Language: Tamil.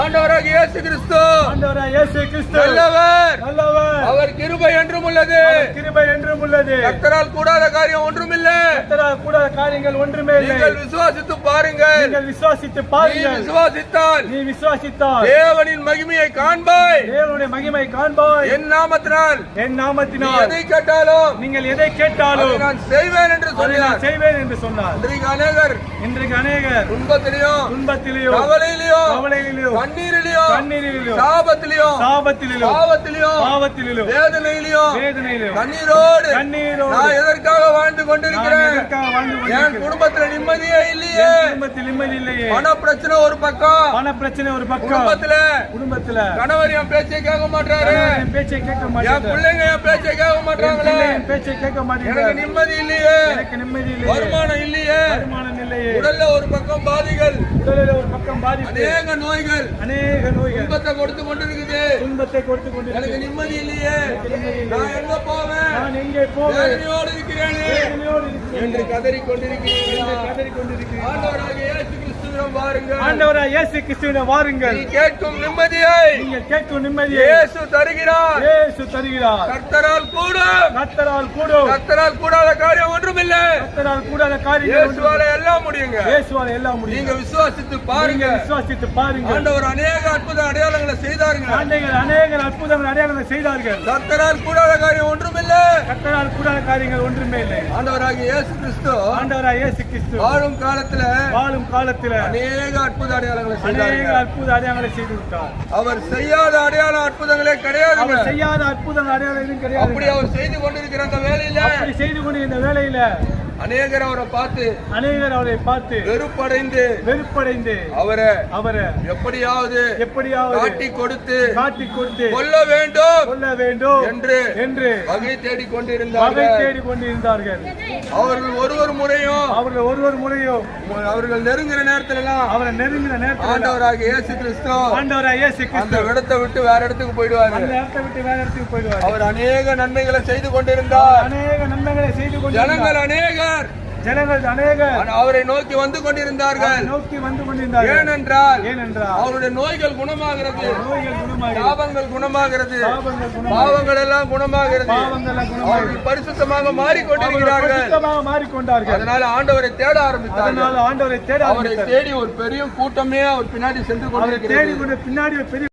ஆண்டவராக இயேசு கிறிஸ்து. ஆண்டவராய் இயேசு கிறிஸ்து. நல்லவர். நல்லவர். அவர் கிருபை என்றும் உள்ளது. கிருபை என்றும் உள்ளது. கர்த்தரால் கூடாத காரியம் ஒன்றுமில்லை. கர்த்தரால் கூடாத காரியங்கள் ஒன்றுமே இல்லை. நீங்கள் விசுவாசித்து பாருங்கள். நீங்கள் விசுவாசித்து நீ பாருங்கள் விசுவாசித்தால் நீ விசுவாசித்தால் தேவனின் மகிமையை காண்பாய். தேவனுடைய மகிமை காண்பாய். என் நாமத்தினால். என் நீ நாமத்தினால் எதை கேட்டாலும். நீங்கள் எதை கேட்டாலும் நான் செய்வேன் என்று சொன்னார். செய்வேன் என்று சொன்னார். இன்றைக்கு அநேகர். இன்றைக்கு அநேகர். துன்பத்திலையும் துன்பத்திலேயோ கவலையிலையும் கவலையிலோ கண்ணீரிலையும் கண்ணீரிலோ சாபத்திலையும் சாபத்திலோ பாவத்திலையும் பாவத்திலோ வேதனையிலையும் வேதனையிலோ கண்ணீரோடு கண்ணீரோடு நான் எதற்காக வாழ்ந்து கொண்டிருக்கிறேன்? என்? குடும்பத்துல நிம்மதியே இல்லையே. குடும்பத்தில் நிம்மதி இல்லையே. பண பிரச்சனை ஒரு பக்கம். பண பிரச்சனை ஒரு பக்கம். குடும்பத்துல குடும்பத்துல கணவர் என் பேச்சை கேட்க மாட்டாரு பேச்சை கேட்க என் மாட்டேன் பிள்ளைங்க என் பேச்சை கேட்க மாட்டாங்களே பேச்சை கேட்க எனக்கு மாட்டேன் நிம்மதி இல்லையே. எனக்கு நிம்மதி இல்லையே. வருமானம் இல்லையே. வருமானம் இல்லையே. உடல்ல ஒரு பக்கம் பாதிகள். உடலில் ஒரு பக்கம் பாதிப்பு. அநேக நோய்கள். அநேக நோய்கள் துன்பத்தை கொடுத்து கொண்டிருக்குது. துன்பத்தை கொடுத்து எனக்கு கொண்டிருக்கிறது நிம்மதி இல்லையே. நான் எங்க போவேன்? நான் எங்கே போவேன்? இருக்கிறேனே. என்று கதறி கொண்டிருக்கிறேன் கதறிக் கொண்டிருக்கிறேன் ஆண்டவராக இயேசு கிறிஸ்துவிடம் ஆண்டவராய் இயேசு கிறிஸ்துவினை வாருங்கள். நீ கேட்கும் நிம்மதியை நீங்கள் கேட்கும் நிம்மதியை இயேசு தருகிறார். இயேசு தருகிறார். கர்த்தரால் கூடும் கர்த்தரால் கூடும். கர்த்தரால் கூடாத காரியம் ஒன்றுமில்லை. கர்த்தரால் கூடாத காரியம் இயேசுவால எல்லாம் முடியுங்க. இயேசுவால் எல்லாம் முடியும் நீங்க விசுவாசித்து பாருங்க. விசுவாசித்து பாருங்கள் ஆண்டவர் அநேக அற்புத அடையாளங்களை செய்தாருங்க. ஆண்டைகள் அநேக அற்புதங்கள் அடையாளங்களை செய்தார்கள். கர்த்தரால் கூடாத காரியம் ஒன்றுமில்லை. கர்த்தரால் கூடாத காரியங்கள் ஒன்றுமே இல்லை. ஆண்டவராகிய இயேசு கிறிஸ்து ஆண்டவராய் இயேசு கிறிஸ்து. வாழும் காலத்துல வாழும் காலத்தில் அநேக அற்புத அடையாளங்களை அநேக அற்புத அடையாளங்களை செய்து விட்டார். அவர் செய்யாத அடையாள அற்புதங்களே கிடையாதுங்க அவர் செய்யாத அற்புதங்கள் அடையாளம் எதுவும் அப்படி கிடையாது அவர் செய்து கொண்டிருக்கிற அந்த வேலையில அப்படி செய்து கொண்டு இந்த வேளையில அநேகர் அவரை பார்த்து அநேகர் அவரை பார்த்து வெறுப்படைந்து வெறுப்படைந்து அவரை அவரை எப்படியாவது எப்படியாவது காட்டி கொடுத்து காட்டி கொடுத்து கொல்ல வேண்டும் கொல்ல வேண்டும் என்று என்று வகை தேடி வகை கொண்டிருந்தார்கள் தேடி கொண்டிருந்தார்கள். அவர்கள் ஒரு ஒரு முறையும் அவர்கள் ஒருவர் முறையோ அவர்கள் நெருங்குற நேரத்துல எல்லாம் அவரை நெருங்கின நேரத்தில் ஆண்டவராகிய இயேசு கிறிஸ்து ஆண்டவராய் இயேசு அந்த கிறிஸ்து இடத்தை விட்டு வேற இடத்துக்கு போயிடுவாரு அந்த இடத்தை விட்டு வேற இடத்துக்கு போயிடுவார் அவர் அநேக நன்மைகளை செய்து கொண்டிருந்தார். அநேக நன்மைகளை செய்து கொண்டு ஜனங்கள் அநேகர் ஜனங்கள் அநேகர் அவரை நோக்கி வந்து கொண்டிருந்தார்கள். நோக்கி வந்து கொண்டிருந்தார்கள். ஏனென்றால் ஏனென்றால் அவருடைய நோய்கள் குணமாகிறது. நோய்கள் குணமாகிறது. பாவங்கள் குணமாகி பாவங்கள் எல்லாம் குணமாகிறது. பாவங்கள் எல்லாம் குணமாகி அவர்கள் பரிசுத்தமாக மாறிக்கொண்டிருக்கிறார்கள். மாறிக்கொண்டார்கள். அதனால ஆண்டவரை தேட ஆரம்பித்தார்கள். அதனால் ஆண்டவரை தேட அவரை ஆரம்பித்தார் தேடி ஒரு பெரிய கூட்டமே அவர் பின்னாடி சென்று தேடி கொண்டிருக்கிறது. கொண்டு பின்னாடி பெரிய